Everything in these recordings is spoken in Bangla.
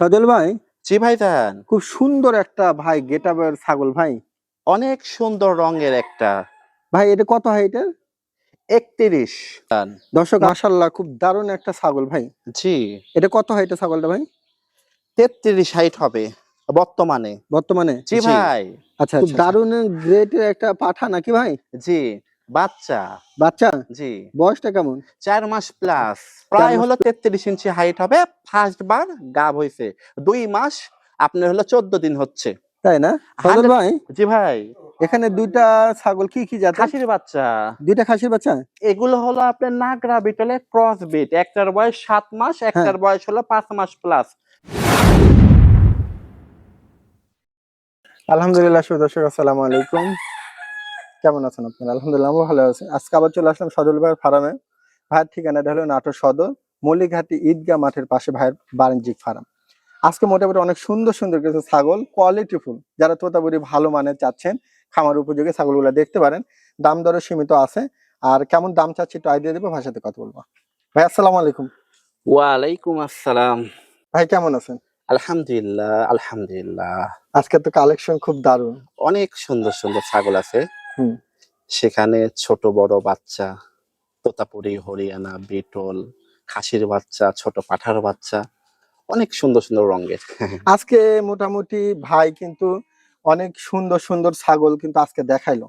সজল ভাই? জি ভাইজান খুব সুন্দর একটা ভাই গেটাবের ছাগল ভাই। অনেক সুন্দর রঙের একটা। ভাই এটা কত হয় এটা একত্রিশ। দর্শক মাশাল্লাহ খুব দারুণ একটা ছাগল ভাই। জি। এটা কত হয় এটা ছাগলটা ভাই? তেত্রিশ হাইট হবে বর্তমানে। বর্তমানে? জি ভাই। আচ্ছা খুব আচ্ছা। দারুণ গ্রেটের একটা পাঠা নাকি ভাই? জি। বাচ্চা। বাচ্চা? জি। বয়সটা কেমন? চার মাস প্লাস প্রায় হলো তেত্রিশ ইঞ্চি হাইট হবে। ফার্স্ট বার গাব হয়েছে দুই মাস আপনার হলো চোদ্দ দিন হচ্ছে। তাই না? Hundred- ভাই জি ভাই। এখানে দুইটা ছাগল কি কি জাত খাসির বাচ্চা। দুইটা খাসির বাচ্চা? এগুলো হলো আপনার নাগরা বিটলে ক্রস বিট একটার বয়স সাত মাস একটার বয়স হলো পাঁচ মাস প্লাস আলহামদুলিল্লাহ সুর দর্শক আসসালামু আলাইকুম। কেমন আছেন আপনারা? আলহামদুলিল্লাহ আমি ভালো আছি। আজকে আবার চলে আসলাম সজল ভাইয়ের ফার্মে ভাইয়ের ঠিকানাটা হলো নাটোর সদর মল্লিকঘাটি ঈদগাহ মাঠের পাশে ভাইয়ের বাণিজ্যিক ফার্ম আজকে মোটামুটি অনেক সুন্দর সুন্দর কিছু ছাগল কোয়ালিটি ফুল। যারা তোতাপুরি ভালো মানের চাচ্ছেন খামার উপযোগী ছাগলগুলো দেখতে পারেন। দাম দরও সীমিত আছে। আর কেমন দাম চাচ্ছি একটু আইডিয়া দেবো ভাইয়ের সাথে কথা বলব। ভাই আসসালামু আলাইকুম। ওয়ালাইকুম আসসালাম। ভাই কেমন আছেন? আলহামদুলিল্লাহ আলহামদুলিল্লাহ। আজকে তো কালেকশন খুব দারুণ। অনেক সুন্দর সুন্দর ছাগল আছে। সেখানে ছোট বড় বাচ্চা তোতাপুরি হরিয়ানা বিটল খাসির বাচ্চা ছোট পাঠার বাচ্চা অনেক সুন্দর সুন্দর রঙের। আজকে মোটামুটি ভাই কিন্তু অনেক সুন্দর সুন্দর ছাগল কিন্তু আজকে দেখাইলো।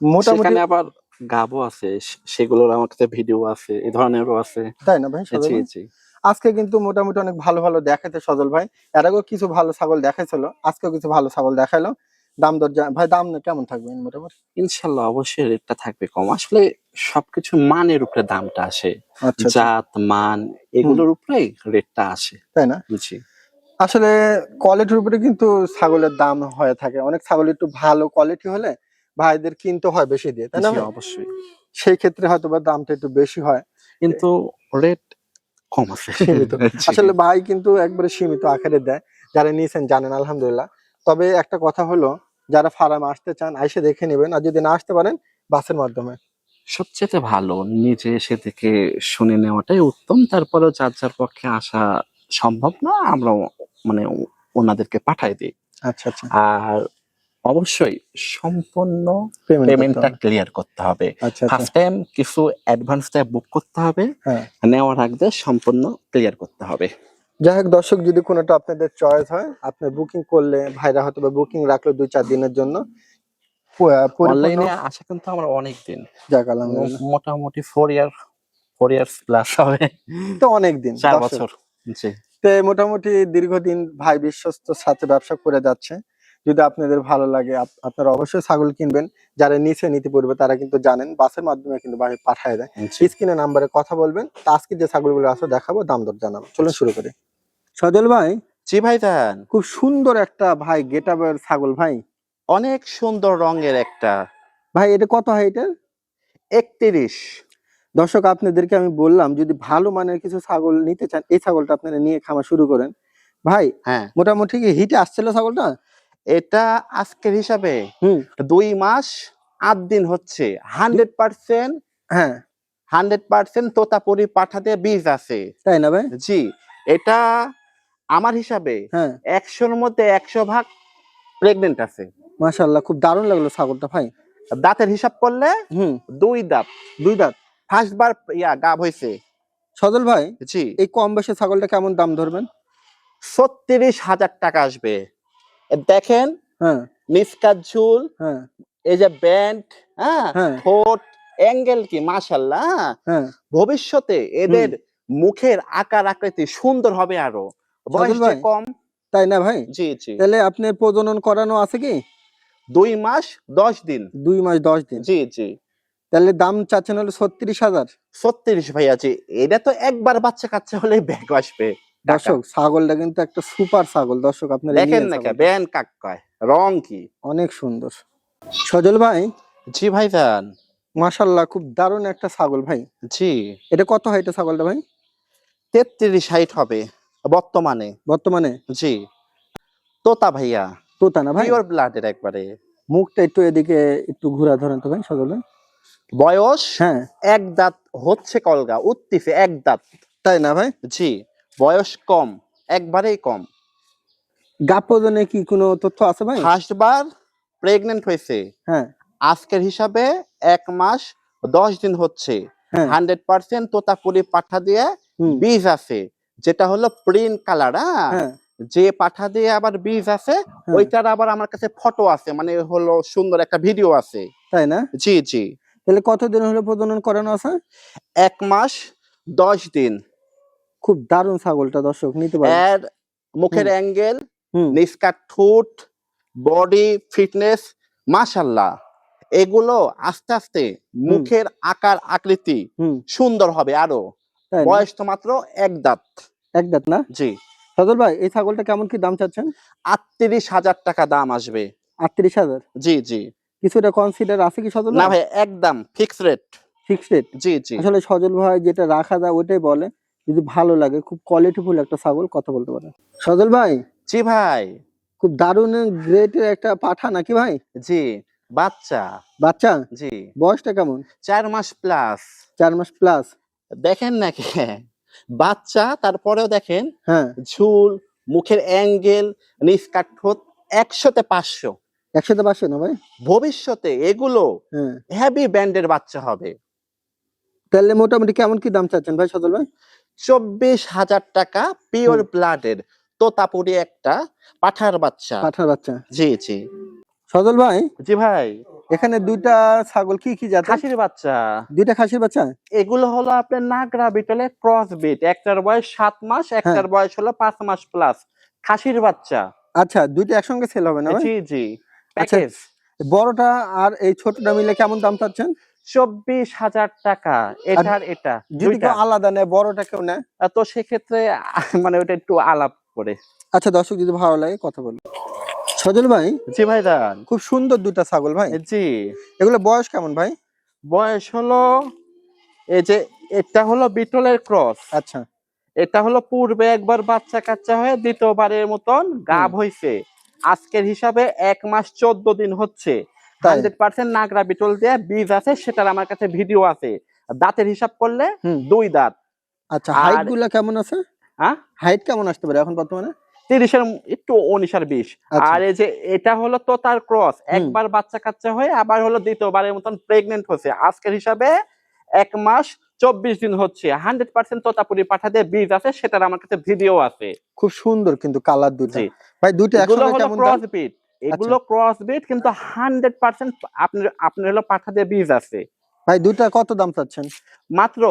মোটামুটি আবার গাবও আছে সেগুলোর আমার কাছে ভিডিও আছে এই ধরনেরও আছে। তাই না ভাই? জি জি। আজকে কিন্তু মোটামুটি অনেক ভালো ভালো দেখাইতে সজল ভাই। এর আগেও কিছু ভালো ছাগল দেখাইছিল আজকেও কিছু ভালো ছাগল দেখাইলো। দাম দর ভাই দাম কেমন থাকবে মোটামুটি? ইনশাল্লাহ অবশ্যই রেটটা থাকবে কম। আসলে সবকিছু মানের উপরে দামটা আসে। আচ্ছা আচ্ছা, জাত মান এগুলোর উপরেই রেটটা আসে। তাই না? জি। আসলে কোয়ালিটির উপরে কিন্তু ছাগলের দাম হয়ে থাকে। অনেক ছাগল একটু ভালো কোয়ালিটি হলে ভাইদের কিনতে হয় বেশি দিয়ে তাই না অবশ্যই। সেই ক্ষেত্রে হয়তো বা দামটা একটু বেশি হয়। কিন্তু রেট কম আছে। আসলে ভাই কিন্তু একবারে সীমিত আকারে দেয়। যারা নিয়েছেন জানেন আলহামদুলিল্লাহ। তবে একটা কথা হলো যারা ফার্ম আসতে চান আইসে দেখে নেবেন আর যদি না আসতে পারেন বাসের মাধ্যমে। সবচেয়ে ভালো নিজে এসে থেকে শুনে নেওয়াটাই উত্তম। তারপরেও যার যার পক্ষে আসা সম্ভব না আমরা মানে ওনাদেরকে পাঠাই দিই। আচ্ছা আচ্ছা। আর অবশ্যই সম্পূর্ণ পেমেন্টটা ক্লিয়ার করতে হবে। আচ্ছা আচ্ছা। ফার্স্ট টাইম কিছু অ্যাডভান্সটা বুক করতে হবে হ্যাঁ। নেওয়ার আগে সম্পূর্ণ ক্লিয়ার করতে হবে। যাই হোক দর্শক যদি কোনোটা আপনাদের চয়েস হয় আপনি বুকিং করলে ভাইরা হয়তো বা বুকিং রাখল দুই চার দিনের জন্য। অনলাইনে আসা কিন্তু আমার অনেক দিন। যাক আলহামদুলিল্লাহ। মোটামুটি four year four years plus হবে। তো অনেক দিন চার বছর জি। তো মোটামুটি দীর্ঘদিন ভাই বিশ্বস্ত সাথে ব্যবসা করে যাচ্ছে। যদি আপনাদের ভালো লাগে আপনারা অবশ্যই ছাগল কিনবেন। যারা নিচে নিতে পড়বে তারা কিন্তু জানেন বাসের মাধ্যমে কিন্তু ভাই পাঠায় দেয়। স্ক্রিনে নাম্বারে কথা বলবেন। তা আজকে যে ছাগলগুলো আছে দেখাবো দাম দর জানাব। চলুন শুরু করি। সজল ভাই। জি ভাই ভাইজান খুব সুন্দর একটা ভাই গেটাবের ছাগল ভাই। অনেক সুন্দর রঙের একটা। ভাই এটা কত হয় এটা একত্রিশ। দর্শক আপনাদেরকে আমি বললাম যদি ভালো মানের কিছু ছাগল নিতে চান এই ছাগলটা আপনারা নিয়ে খাওয়া শুরু করেন। ভাই হ্যাঁ। মোটামুটি কি হিটে আসছিল ছাগলটা? এটা আজকের হিসাবে হুম। দুই মাস আট দিন হচ্ছে। হান্ড্রেড পার্সেন্ট হ্যাঁ। হান্ড্রেড পার্সেন্ট তোতাপুরি পাঠাতে বীজ আছে। তাই না ভাই? জি এটা আমার হিসাবে হ্যাঁ। একশোর মধ্যে একশো ভাগ প্রেগনেন্ট আছে। মাশাল্লাহ খুব দারুণ লাগল ছাগলটা ভাই। দাঁতের হিসাব করলে হুম। দুই দাঁত। দুই দাঁত। ফার্স্ট বার ইয়া গাব হয়েছে। সজল ভাই জি। এই কম বয়সে ছাগলটা কেমন দাম ধরবেন? ছত্রিশ হাজার টাকা আসবে। দেখেন হ্যাঁ। নিষ্কার ঝুল হ্যাঁ। এই যে ব্যান্ড হ্যাঁ হ্যাঁ। ঠোঁট অ্যাঙ্গেল কি মাশাল্লাহ হ্যাঁ। ভবিষ্যতে এদের মুখের আকার আকৃতি সুন্দর হবে আরও। বয়স কম। তাই না ভাই? জি জি। তাহলে আপনি প্রজনন করানো আছে কি? দুই মাস দশ দিন। দুই মাস দশ দিন? জি জি। তাহলে দাম চাচ্ছেন হলো ছত্রিশ হাজার। ছত্রিশ ভাইয়া জি। এটা তো একবার বাচ্চা কাচ্চা হলে ব্যাগ আসবে। দর্শক ছাগলটা কিন্তু একটা সুপার ছাগল। দর্শক আপনারা দেখেন না। ব্যান কাক কয় রং কি? অনেক সুন্দর। সজল ভাই? জি ভাইজান মাশাল্লাহ খুব দারুণ একটা ছাগল ভাই। জি। এটা কত হয় এটা ছাগলটা ভাই? তেত্রিশ হাইট হবে বর্তমানে। বর্তমানে? জি। তোতা ভাইয়া। তোতা না ভাই? পিওর ব্লাডের একবারে। মুখটা একটু এদিকে একটু ঘুরা ধরেন তো ভাই সজল। ভাই বয়স? হ্যাঁ। এক দাঁত হচ্ছে কলগা উত্তিফে এক দাঁত। তাই না ভাই? জি। বয়স কম একবারেই কম। গাপ ওজনে কি কোনো তথ্য আছে ভাই? ফার্স্ট বার প্রেগনেন্ট হয়েছে। হ্যাঁ। আজকের হিসাবে এক মাস দশ দিন হচ্ছে। হ্যাঁ। হান্ড্রেড পার্সেন্ট তোতাপুরি পাঠা দিয়ে বীজ আছে। যেটা হলো প্রিন্ট কালার হ্যাঁ। যে পাঠা দিয়ে আবার বীজ আছে হ্যাঁ। ওইটার আবার আমার কাছে ফটো আছে মানে হলো সুন্দর একটা ভিডিও আছে। তাই না? জি জি। তাহলে কতদিন হলো প্রজনন করানো আছে? এক মাস দশ দিন। খুব দারুণ ছাগলটা দর্শক নিতে পারে এর মুখের অ্যাঙ্গেল হুম। নিষ্কাট ঠোঁট বডি ফিটনেস মাশাল্লাহ এগুলো আস্তে আস্তে মুখের আকার আকৃতি সুন্দর হবে আরও। বয়স তো মাত্র এক দাঁত। এক দাঁত না? জি। সজল ভাই এই ছাগলটা কেমন কি দাম চাচ্ছেন? আটত্রিশ হাজার টাকা দাম আসবে। আটত্রিশ হাজার? জি জি। কিছুটা কনসিডার আছে কি সজল না ভাই একদম ফিক্স রেট ফিক্সড রেট জি জি। আসলে সজল ভাই যেটা রাখা যায় ওইটাই বলে। যদি ভালো লাগে খুব কোয়ালিটিফুল একটা ছাগল কথা বলতে পারে সজল ভাই? জি ভাই। খুব দারুণ গ্রেটের একটা পাঠা নাকি ভাই? জি বাচ্চা। বাচ্চা? জি। বয়সটা কেমন? চার মাস প্লাস চার মাস প্লাস দেখেন নাকি বাচ্চা তারপরেও দেখেন হ্যাঁ। ঝুল মুখের অ্যাঙ্গেল নিষ্কাট ঠোঁট একশোতে পাঁচশো। একশোতে পাঁচশো না ভাই? ভবিষ্যতে এগুলো হ্যাঁ। হেভি ব্যান্ডের বাচ্চা হবে। তাহলে মোটামুটি কেমন কি দাম চাচ্ছেন ভাই সজল ভাই? চব্বিশ হাজার টাকা পিওর ব্লাডের তোতাপুরি একটা পাঠার বাচ্চা। পাঠার বাচ্চা। জি জি। সজল ভাই? জি ভাই। এখানে দুইটা ছাগল কি কি জাতের? খাসির বাচ্চা। দুইটা খাসির বাচ্চা? এগুলো হলো আপনার নাগরা বিটলে ক্রস বিট একটার বয়স সাত মাস একটার বয়স হলো পাঁচ মাস প্লাস খাসির বাচ্চা। আচ্ছা দুইটা একসঙ্গে সেল হবে না জি জি। আচ্ছা, প্যাকেজ বড়টা আর এই ছোটটা মিলে কেমন দাম চাচ্ছেন? চব্বিশ হাজার টাকা। এটার এটা যদি আলাদা নেয় বড়টা কেউ নেয়? তো সেক্ষেত্রে মানে ওটা একটু আলাপ করে। আচ্ছা দর্শক যদি ভালো লাগে কথা বলি সজল ভাই? জি ভাই দান খুব সুন্দর দুটা ছাগল ভাই। জি। এগুলো বয়স কেমন ভাই? বয়স হলো এই যে এটা হলো বিটলের ক্রস। আচ্ছা। এটা হলো পূর্বে একবার বাচ্চা কাচ্চা হয়ে দ্বিতীয়বারের মতন গাব হইছে। আজকের হিসাবে এক মাস চোদ্দ দিন হচ্ছে? হান্ড্রেড পার্সেন্ট নাগরা বিটল দিয়ে বীজ আছে সেটার আমার কাছে ভিডিও আছে। দাঁতের হিসাব করলে দুই দাঁত। আচ্ছা হাইটগুলা কেমন আছে? হ্যাঁ? হাইট কেমন আসতে পারে এখন বর্তমানে? তিরিশের একটু উনিশ আর বিশ। আচ্ছা। আর এই যে এটা হলো তো তার ক্রস একবার বাচ্চা কাচ্চা হয়ে আবার হলো দ্বিতীয়বারের মতন প্রেগনেন্ট হচ্ছে। আজকের হিসাবে এক মাস চব্বিশ দিন হচ্ছে। হান্ড্রেড পার্সেন্ট তোতাপুরি পাঠা দিয়ে বীজ আছে সেটার আমার কাছে ভিডিও আছে। খুব সুন্দর কিন্তু কালার দুটো। ভাই দুটো হলো কেমন দাম? ক্রস বিট এগুলো ক্রস বিট কিন্তু হান্ড্রেড পার্সেন্ট আপনার আপনার হলো পাঠা দিয়ে বীজ আছে। ভাই দুটা কত দাম চাচ্ছেন? মাত্র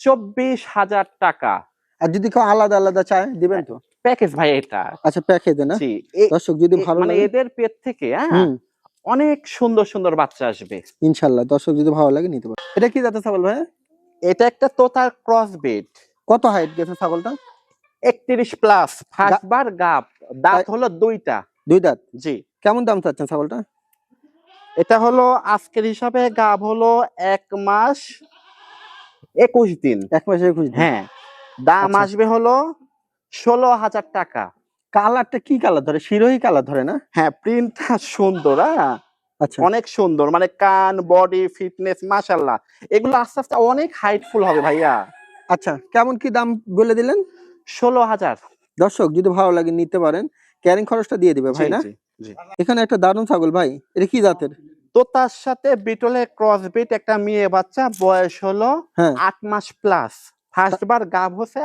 চব্বিশ হাজার টাকা। আর যদি কেউ আলাদা আলাদা চায় দিবেন তো? প্যাকেজ ভাই এটা। আচ্ছা প্যাকেজ না? দর্শক যদি ভালো মানে এদের পেট থেকে হ্যাঁ অনেক সুন্দর সুন্দর বাচ্চা আসবে। ইনশাল্লাহ দর্শক যদি ভালো লাগে নিতে পারে এটা কি জাতের ছাগল ভাই? এটা একটা তোতার ক্রস বিট কত হাইট গেছে ছাগলটা? একত্রিশ প্লাস ফার্স্ট বার গাপ। দাঁত হলো দুইটা। দুই দাঁত? জি। কেমন দাম চাচ্ছেন ছাগলটা? এটা হলো আজকের হিসাবে গাব হলো এক মাস একুশ দিন। এক মাস একুশ দিন। হ্যাঁ দাম আচ্ছা। আসবে হলো ষোলো হাজার টাকা। কালারটা কি কালার ধরে? শিরোহি কালার ধরে না? হ্যাঁ প্রিন্টটা সুন্দর হ্যাঁ। আচ্ছা। অনেক সুন্দর মানে কান বডি ফিটনেস মাশাল্লাহ এগুলো আস্তে আস্তে অনেক হাইটফুল হবে ভাইয়া। আচ্ছা কেমন কি দাম বলে দিলেন? ষোলো হাজার। দর্শক যদি ভালো লাগে নিতে পারেন ক্যারিং খরচটা দিয়ে দিবে ভাই না। এখানে একটা দারুণ ছাগল ভাই এটা কি জাতের? তো তার সাথে বিটলের ক্রস বিট একটা মেয়ে বাচ্চা বয়স হলো হ্যাঁ। আট মাস প্লাস ফার্স্ট বার গাব হচ্ছে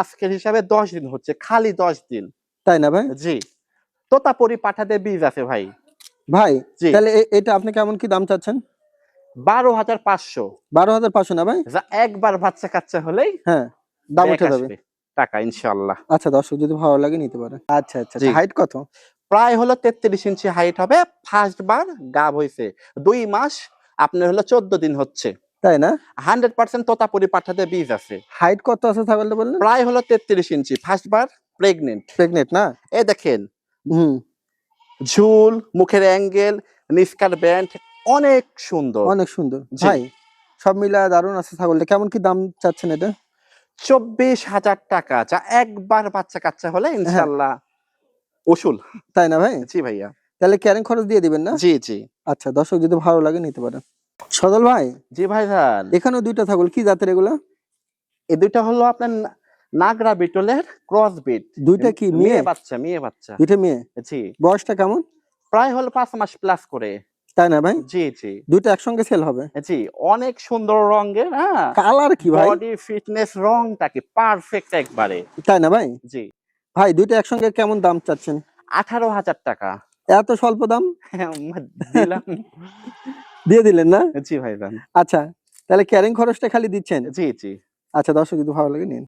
আজকের হিসাবে দশ দিন হচ্ছে খালি দশ দিন। তাই না ভাই? জি। তোতাপুরি পাঠাতে বীজ আছে ভাই। ভাই তাহলে এটা আপনি কেমন কি দাম চাচ্ছেন? বারো হাজার পাঁচশো। বারো হাজার পাঁচশো না ভাই? একবার বাচ্চা কাচ্চা হলেই হ্যাঁ দাম উঠে যাবে। টাকা ইনশাল্লাহ আচ্ছা দর্শক যদি ভালো লাগে নিতে পারেন আচ্ছা আচ্ছা হাইট কত? প্রায় হলো তেত্রিশ ইঞ্চি হাইট হবে। ফার্স্ট বার গাব হয়েছে দুই মাস আপনার হলো চোদ্দ দিন হচ্ছে। তাই না? হান্ড্রেড পার্সেন্ট তোতাপুরি পাঠাতে বীজ আছে। হাইট কত আছে ছাগলটা বললেন? প্রায় হলো তেত্রিশ ইঞ্চি। ফার্স্ট বার প্রেগনেন্ট প্রেগনেন্ট না? এ দেখেন। হুম। ঝুল মুখের অ্যাঙ্গেল নিস্কার ব্যান্ড অনেক সুন্দর। অনেক সুন্দর। ভাই সব মিলা দারুণ আছে ছাগলটা। কেমন কি দাম চাচ্ছেন এটা? চব্বিশ হাজার টাকা। যা একবার বাচ্চা কাচ্চা হলে হ্যাঁ। ইনশাল্লাহ উসুল তাই না ভাই? জি ভাইয়া। তাহলে ক্যারিং খরচ দিয়ে দিবেন না? জি জি। আচ্ছা দর্শক যদি ভালো লাগে নিতে পারেন। সদল ভাই জি ভাই যান এখানেও দুইটা ছাগল কি জাতের এগুলা? এই দুইটা হলো আপনার নাগরা বিটলের ক্রস বিট দুইটা কি মেয়ে? বাচ্চা মেয়ে বাচ্চা। দুইটা মেয়ে? জি। বয়সটা কেমন? প্রায় হলো পাঁচ মাস প্লাস করে। তাই না ভাই? জি জি। দুইটা একসঙ্গে সেল হবে? জি অনেক সুন্দর রঙের হ্যাঁ। কালার কি ভাই? বডি ফিটনেস রংটা কি পারফেক্ট একবারে। তাই না ভাই? জি। ভাই দুইটা একসঙ্গে কেমন দাম চাচ্ছেন? আঠারো হাজার টাকা। এত স্বল্প দাম? দিলাম। দিয়ে দিলেন না? জি ভাই আচ্ছা তাহলে ক্যারিং খরচটা খালি দিচ্ছেন? জি জি। আচ্ছা দর্শক যদি ভালো লাগে নিন।